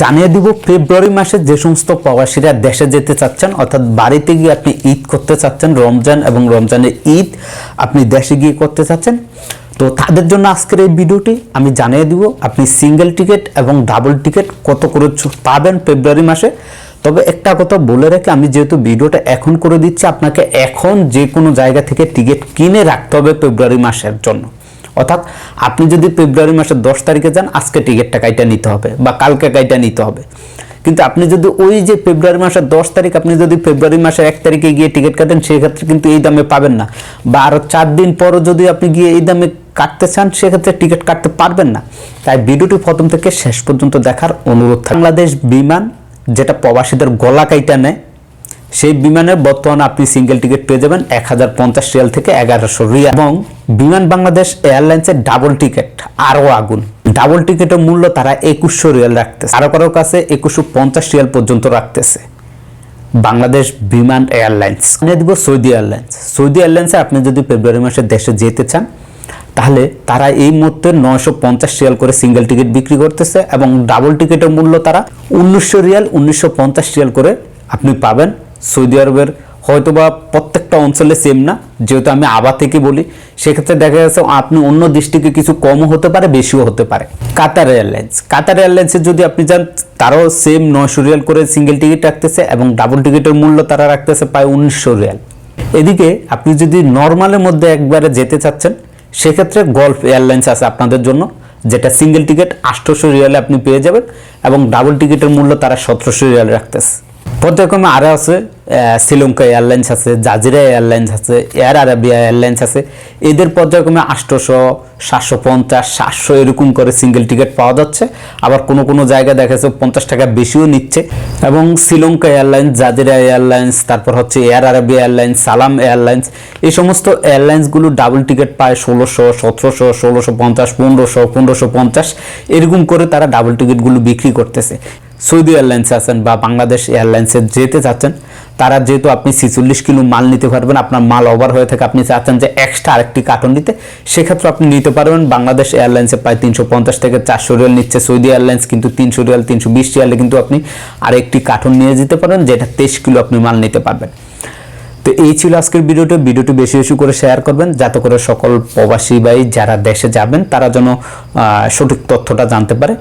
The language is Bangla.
জানিয়ে দিব, ফেব্রুয়ারি মাসে যে সমস্ত প্রবাসীরা দেশে যেতে চাচ্ছেন, অর্থাৎ বাড়িতে গিয়ে আপনি ঈদ করতে চাচ্ছেন, রমজান এবং রমজানের ঈদ আপনি দেশে গিয়ে করতে চাচ্ছেন, তো তাদের জন্য আজকের এই ভিডিওটি আমি জানিয়ে দিব, আপনি সিঙ্গেল টিকিট এবং ডাবল টিকিট কত করে পাবেন ফেব্রুয়ারি মাসে। তবে একটা কথা বলে রাখি আমি যেহেতু ভিডিওটা এখন করে দিচ্ছি, আপনাকে এখন যে কোনো জায়গা থেকে টিকিট কিনে রাখতে হবে ফেব্রুয়ারি মাসের জন্য। অর্থাৎ আপনি যদি ফেব্রুয়ারি মাসের দশ তারিখে যান, আজকে টিকিটটা কাইটা নিতে হবে বা কালকে কাইটা নিতে হবে। কিন্তু আপনি যদি ওই যে ফেব্রুয়ারি মাসের দশ তারিখ, আপনি যদি ফেব্রুয়ারি মাসের এক তারিখে গিয়ে টিকিট কাটেন, সেক্ষেত্রে কিন্তু এই দামে পাবেন না। বা আরও চার দিন পরও যদি আপনি গিয়ে এই দামে কাটতে চান, সেক্ষেত্রে টিকিট কাটতে পারবেন না। তাই ভিডিওটি প্রথম থেকে শেষ পর্যন্ত দেখার অনুরোধ বাংলাদেশ বিমান, যেটা প্রবাসীদের গলা কাইটা নেয় সেই বিমানের বর্তমানে আপনি সিঙ্গেল টিকিট পেয়ে যাবেন এক হাজার পঞ্চাশ রিয়াল থেকে এগারোশো রিয়াল। এবং বিমান বাংলাদেশ এয়ারলাইন্সের ডাবল টিকিট আরও আগুন। ডাবল টিকিটের মূল্য তারা একুশশো রিয়াল রাখতেছে। কারও কারও কাছে একুশশো পঞ্চাশ রিয়াল পর্যন্ত রাখতেছে। বাংলাদেশ বিমান এয়ারলাইন্স। নিয়ে দিব সৌদি এয়ারলাইন্স। সৌদি এয়ারলাইন্সে আপনি যদি ফেব্রুয়ারি মাসে দেশে যেতে চান, তাহলে তারা এই মুহূর্তে নয়শো পঞ্চাশ রিয়াল করে সিঙ্গেল টিকিট বিক্রি করতেছে এবং ডাবল টিকিটের মূল্য তারা উনিশশো রিয়াল, উনিশশো পঞ্চাশ রিয়াল করে আপনি পাবেন সৌদি আরবের হয়তোবা প্রত্যেকটা অঞ্চলে সেম না, যেহেতু আমি আবার থেকে বলি, সেক্ষেত্রে দেখা যাচ্ছে আপনি অন্য ডিস্ট্রিক্টে কিছু কমও হতে পারে, বেশিও হতে পারে। কাতার এয়ারলাইন্স কাতার এয়ারলাইন্সে যদি আপনি যান, তারাও সেম নয়শো রিয়াল করে সিঙ্গেল টিকিট রাখতেছে এবং ডাবল টিকিটের মূল্য তারা রাখতেছে প্রায় উনিশশো রিয়াল। এদিকে আপনি যদি নর্মালের মধ্যে একবারে যেতে চাচ্ছেন, সেক্ষেত্রে গল্ফ এয়ারলাইন্স আছে আপনাদের জন্য, যেটা সিঙ্গেল টিকিট আটশোশো রিয়ালে আপনি পেয়ে যাবেন এবং ডাবল টিকিটের মূল্য তারা সতেরোশো রিয়াল রাখতেছে। পর্যায়ক্রমে আরও আছে শ্রীলঙ্কা এয়ারলাইন্স আছে, জাজিরা এয়ারলাইন্স আছে, এয়ার আরাবিয়া এয়ারলাইন্স আছে। এদের পর্যায়ক্রমে আটশোশো সাতশো পঞ্চাশ সাতশো এরকম করে সিঙ্গেল টিকিট পাওয়া যাচ্ছে। আবার কোনো কোনো জায়গায় দেখা যাচ্ছে পঞ্চাশ টাকা বেশিও নিচ্ছে। এবং শ্রীলঙ্কা এয়ারলাইন্স, জাজিরা এয়ারলাইন্স, তারপর হচ্ছে air Arabia airlines, Salam airlines, এই সমস্ত এয়ারলাইন্সগুলো ডাবল টিকিট পায় ষোলোশো, সতেরোশো, ষোলোশো পঞ্চাশ, পনেরোশো পনেরোশো পঞ্চাশ, এরকম করে তারা ডাবল টিকিটগুলো বিক্রি করতেছে। সৌদি এয়ারলাইন্স আছেন বা বাংলাদেশ এয়ারলাইন্সে যেতে চাচ্ছেন, তারা যেহেতু আপনি ছিচল্লিশ কিলো মাল নিতে পারবেন, আপনার মাল ওভার হয়ে থাকে, আপনি চাচ্ছেন যে এক্সট্রা আরেকটি কার্টন নিতে, সেক্ষেত্রে আপনি নিতে পারবেন বাংলাদেশ এয়ারলাইন্সে প্রায় তিনশো পঞ্চাশ থেকে চারশো রিয়াল নিচ্ছে সৌদি এয়ারলাইন্স, কিন্তু তিনশো রিয়াল, তিনশো বিশ রিয়ালে কিন্তু আপনি আরেকটি কার্টন নিয়ে যেতে পারেন, যেটা তেইশ কিলো আপনি মাল নিতে পারবেন। তো এই ছিল আজকের ভিডিওটি। ভিডিওটি বেশি বেশি করে শেয়ার করবেন, যাতে করে সকল প্রবাসী ভাই যারা দেশে যাবেন, তারা যেন সঠিক তথ্যটা জানতে পারে।